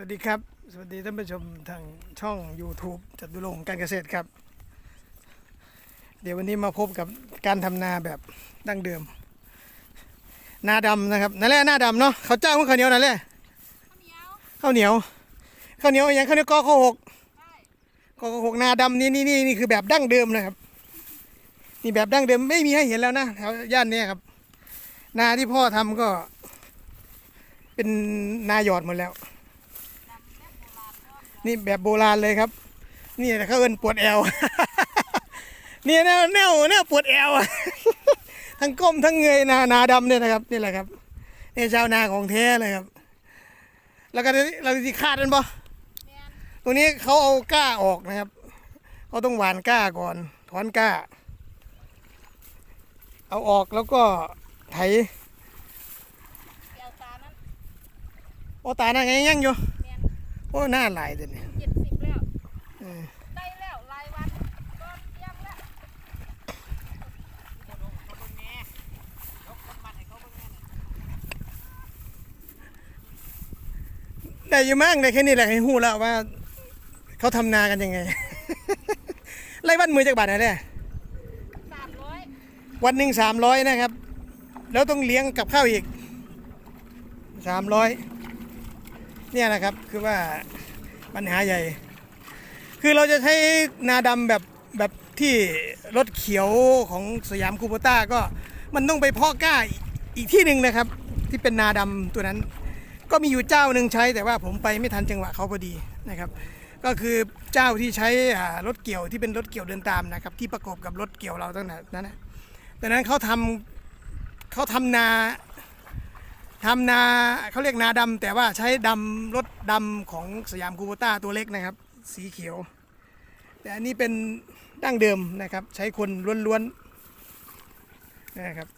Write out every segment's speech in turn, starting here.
สวัสดีครับ สวัสดีท่านผู้ชมทางช่อง YouTube จัตุรงค์การเกษตรครับ เดี๋ยววันนี้มาพบกับการทำนาแบบดั้งเดิม นาดำนะครับนั่นแหละหน้าดำเนาะเขาวเจ้ามันข้าวเหนียวนั่นแหละข้าวเหนียวข้าวเหนียวอย่างข้าวเหนียวกอข้าวหกกอข้าวหกนาดำนี่นี่นี่นี่คือแบบดั้งเดิมนะครับ นี่แบบดั้งเดิมไม่มีให้เห็นแล้วนะแถวย่านเนี้ครับ นาที่พ่อทำก็ เป็นนาหยอดหมดแล้ว นี่แบบโบราณเลยครับ นี่เขาเอินปวดแอวนี่แนวแนวแนวปวดแอวทั้งก้มทั้งเงยนานาดำเนี่ยนะครับนี่แหละครับนี่ชาวนาของแท้เลยครับ แล้วก็เราที่คาดนั่นปะตรงนี้เขาเอาก้าออกนะครับเขาต้องหวานก้าก่อน ถอนก้า เอาออกแล้วก็ไถเดียวตานั้นโอ้ตาหน้าไงยังอยู่แมน โอ้หน้าลายเด็ดเนี่ยเจ็ดสิบแล้วเออได้แล้วรายวันก็เตรียมแล้วได้อยู่มั่งได้แค่นี้แหละให้หูแล้วว่า เขาทำนากันยังไง ไล่วันมือจากบาทไหนเนี่ยสามร้อยวันหนึ่งสามร้อยนะครับ แล้วต้องเลี้ยงกับข้าวอีกสามร้อย เนี่ยนะครับคือว่าปัญหาใหญ่ คือเราจะใช้นาดำแบบแบบที่รถเขียวของสยามคูโบต้าก็มันต้องไปเพาะกล้าอีกที่หนึ่งนะครับ ที่เป็นนาดำตัวนั้น ก็มีอยู่เจ้าหนึ่งใช้แต่ว่าผมไปไม่ทันจังหวะเขาพอดีนะครับ ก็คือเจ้าที่ใช้รถเกี่ยวที่เป็นรถเกี่ยวเดินตามนะครับ ที่ประกอบกับรถเกี่ยวเราตั้งแต่นั้นนะดังนั้นเขาทำเขาทำนา ทำนาเขาเรียกนาดำแต่ว่าใช้ดำรถดำของสยามคูโบต้าตัวเล็กนะครับ สีเขียว แต่อันนี้เป็นดั้งเดิมนะครับ ใช้คนล้วนๆนะครับ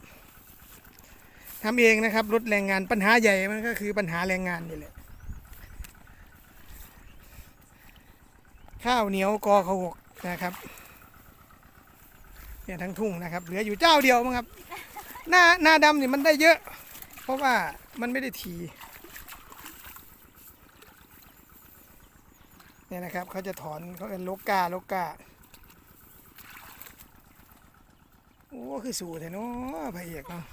ทำเองนะครับลดแรงงานปัญหาใหญ่มันก็คือปัญหาแรงงานนี่แหละข้าวเหนียวกอขาหกนะครับเนี่ยทั้งทุ่งนะครับ เหลืออยู่เจ้าเดียวมั้งครับ หน้าหน้าดำนี่มันได้เยอะ ราะว่ามันไม่ได้ทีเนี่ยนะครับเขาจะถอนเขาเป็นโลกาโลกาโอ้คือสูแต่เนาะพระเอกเนาะ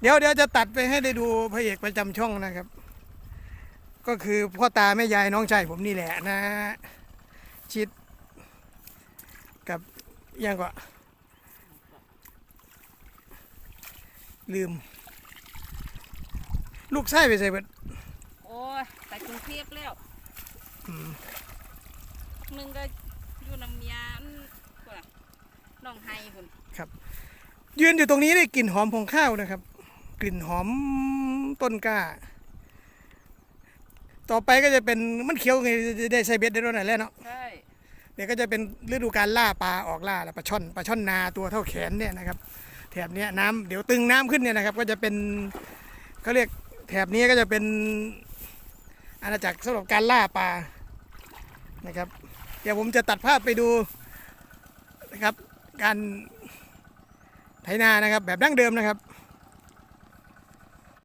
เดี๋ยวเดี๋ยวจะตัดไปให้ได้ดูพระเอกประจำช่องนะครับ ก็คือพ่อตาแม่ยายน้องชายผมนี่แหละนะชิด กับยังก็ลืม ลูกไส้ไปใส่เบิดโอ้ยไปกรุงเทพแล้วอืมหนึ่งก็อยู่น้ำเมียนกว่าน้องไฮพุ่นยืนอยู่ตรงนี้ได้กลิ่นหอมของข้าวนะครับ กลิ่นหอมต้นกล้า ต่อไปก็จะเป็นมันเขียวไงจะได้ใส่เบ็ดได้ด้วยไหนแล้วเนาะ ใช่เดี๋ยวก็จะเป็นฤดูการล่าปลาออกล่าแล้วปลาช่อนปลาช่อนนาตัวเท่าแขนเนี่ยนะครับแถบเนี้ยน้ำเดี๋ยวตึงน้ำขึ้นเนี่ยนะครับ ก็จะเป็นเขาเรียก แถบนี้ก็จะเป็นอาณาจักรสำหรับการล่าปลานะครับ เดี๋ยวผมจะตัดภาพไปดูนะครับ การไถนานะครับแบบดั้งเดิมนะครับ